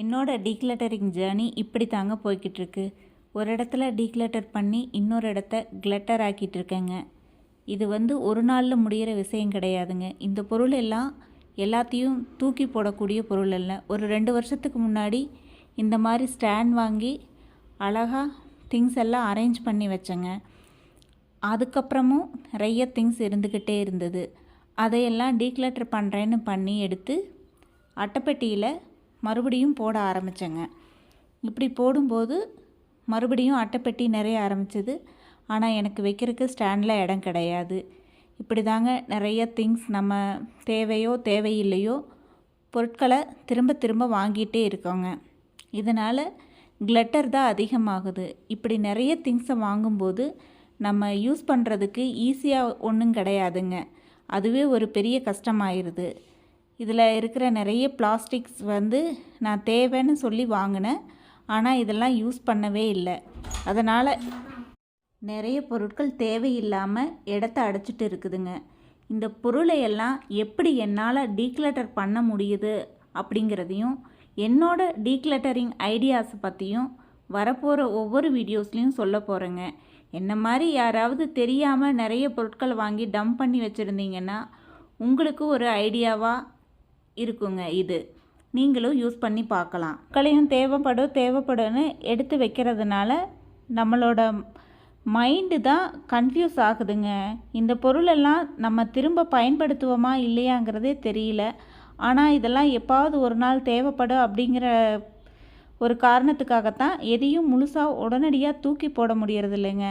என்னோட decluttering journey இப்படி தாங்க போய்கிட்டு இருக்கு ஒரு இடத்துல டீக்ளட்டர் பண்ணி இன்னொரு இடத்த கிளட்டர் ஆக்கிட்டு இருக்கேங்க இது வந்து ஒரு நாளில் முடியிற விஷயம் கிடையாதுங்க. இந்த பொருள் எல்லாம் எல்லாத்தையும் தூக்கி போடக்கூடிய பொருள் அல்ல. ஒரு ரெண்டு வருஷத்துக்கு முன்னாடி இந்த மாதிரி ஸ்டாண்ட் வாங்கி அழகாக திங்ஸ் எல்லாம் அரேஞ்ச் பண்ணி வச்சேங்க. அதுக்கப்புறமும் நிறைய திங்ஸ் இருந்துக்கிட்டே இருந்தது. அதையெல்லாம் டீக்ளட்டர் பண்ணுறேன்னு பண்ணி எடுத்து அட்டைப்பெட்டியில் மறுபடியும் போட ஆரம்பித்தேங்க இப்படி போடும்போது மறுபடியும் அட்டைப்பெட்டி நிறைய ஆரம்பிச்சது. ஆனால் எனக்கு வைக்கிறதுக்கு ஸ்டாண்டில் இடம் கிடையாது. இப்படி தாங்க நிறைய திங்ஸ் நம்ம தேவையோ தேவையில்லையோ பொருட்களை திரும்ப திரும்ப வாங்கிட்டே இருக்கோங்க. இதனால் கிளட்டர் தான் அதிகமாகுது. இப்படி நிறைய திங்ஸை வாங்கும்போது நம்ம யூஸ் பண்ணுறதுக்கு ஈஸியாக ஒன்றும் கிடையாதுங்க. அதுவே ஒரு பெரிய கஷ்டமாயிருது. இதில் இருக்கிற நிறைய பிளாஸ்டிக்ஸ் வந்து நான் தேவைன்னு சொல்லி வாங்கினேன். ஆனால் இதெல்லாம் யூஸ் பண்ணவே இல்லை. அதனால் நிறைய பொருட்கள் தேவையில்லாமல் இடத்த அடைச்சிட்டு இருக்குதுங்க. இந்த பொருளை எல்லாம் எப்படி என்னால் டீக்ளட்டர் பண்ண முடியுது அப்படிங்கிறதையும் என்னோட டீக்ளட்டரிங் ஐடியாஸை பற்றியும் வரப்போகிற ஒவ்வொரு வீடியோஸ்லையும் சொல்ல போகிறேங்க என்ன மாதிரி யாராவது தெரியாமல் நிறைய பொருட்கள் வாங்கி டம்ப் பண்ணி வச்சுருந்தீங்கன்னா உங்களுக்கு ஒரு ஐடியாவாக இருக்குங்க இது. நீங்களும் யூஸ் பண்ணி பார்க்கலாம். கலையும் தேவைப்படும் தேவைப்படும்னு எடுத்து வைக்கிறதுனால நம்மளோட மைண்டு தான் கன்ஃபியூஸ் ஆகுதுங்க. இந்த பொருளெல்லாம் நம்ம திரும்ப பயன்படுத்துவோமா இல்லையாங்கிறதே தெரியல. ஆனால் இதெல்லாம் எப்பாவது ஒரு நாள் தேவைப்படும் அப்படிங்கிற ஒரு காரணத்துக்காகத்தான் எதையும் முழுசாக உடனடியாக தூக்கி போட முடியறது இல்லைங்க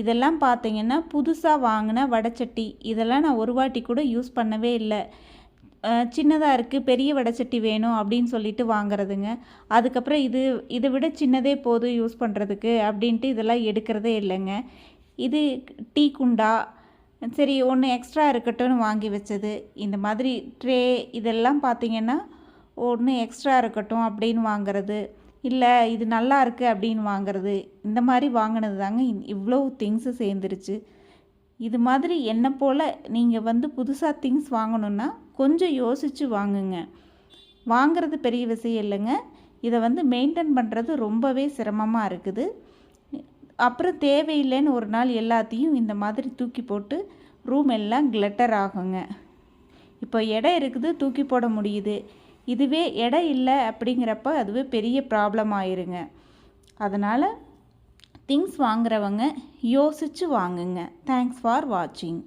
இதெல்லாம் பார்த்தீங்கன்னா புதுசாக வாங்கின வடச்சட்டி இதெல்லாம் நான் ஒரு வாட்டி கூட யூஸ் பண்ணவே இல்லை. சின்னதாக இருக்குது பெரிய வடைச்சட்டி வேணும் அப்படின்னு சொல்லிட்டு வாங்குறதுங்க. அதுக்கப்புறம் இது இதை விட சின்னதே போதும் யூஸ் பண்ணுறதுக்கு அப்படின்ட்டு இதெல்லாம் எடுக்கிறதே இல்லைங்க. இது டீ குண்டா சரி ஒன்று எக்ஸ்ட்ரா இருக்கட்டும்னு வாங்கி வச்சது. இந்த மாதிரி ட்ரே இதெல்லாம் பார்த்திங்கன்னா ஒன்று எக்ஸ்ட்ரா இருக்கட்டும் அப்படின்னு வாங்குறது. இல்லை இது நல்லா இருக்குது அப்படின்னு வாங்குறது. இந்த மாதிரி வாங்கினது தாங்க இவ்வளோ திங்ஸு சேர்ந்துருச்சு. இது மாதிரி என்னை போல் நீங்கள் வந்து புதுசாக திங்ஸ் வாங்கணுன்னா கொஞ்சம் யோசித்து வாங்குங்க. வாங்கிறது பெரிய விஷயம் இல்லைங்க. இதை வந்து மெயின்டைன் பண்ணுறது ரொம்பவே சிரமமாக இருக்குது. அப்புறம் தேவையில்லைன்னு ஒரு நாள் எல்லாத்தையும் இந்த மாதிரி தூக்கி போட்டு ரூம் எல்லாம் கிளட்டர் ஆகுங்க. இப்போ இடம் இருக்குது தூக்கி போட முடியுது. இதுவே இடம் இல்லை அப்படிங்கிறப்ப அதுவே பெரிய ப்ராப்ளம் ஆயிருங்க. அதனால் திங்ஸ் வாங்குறவங்க யோசித்து வாங்குங்க. தேங்க்ஸ் ஃபார் வாட்சிங்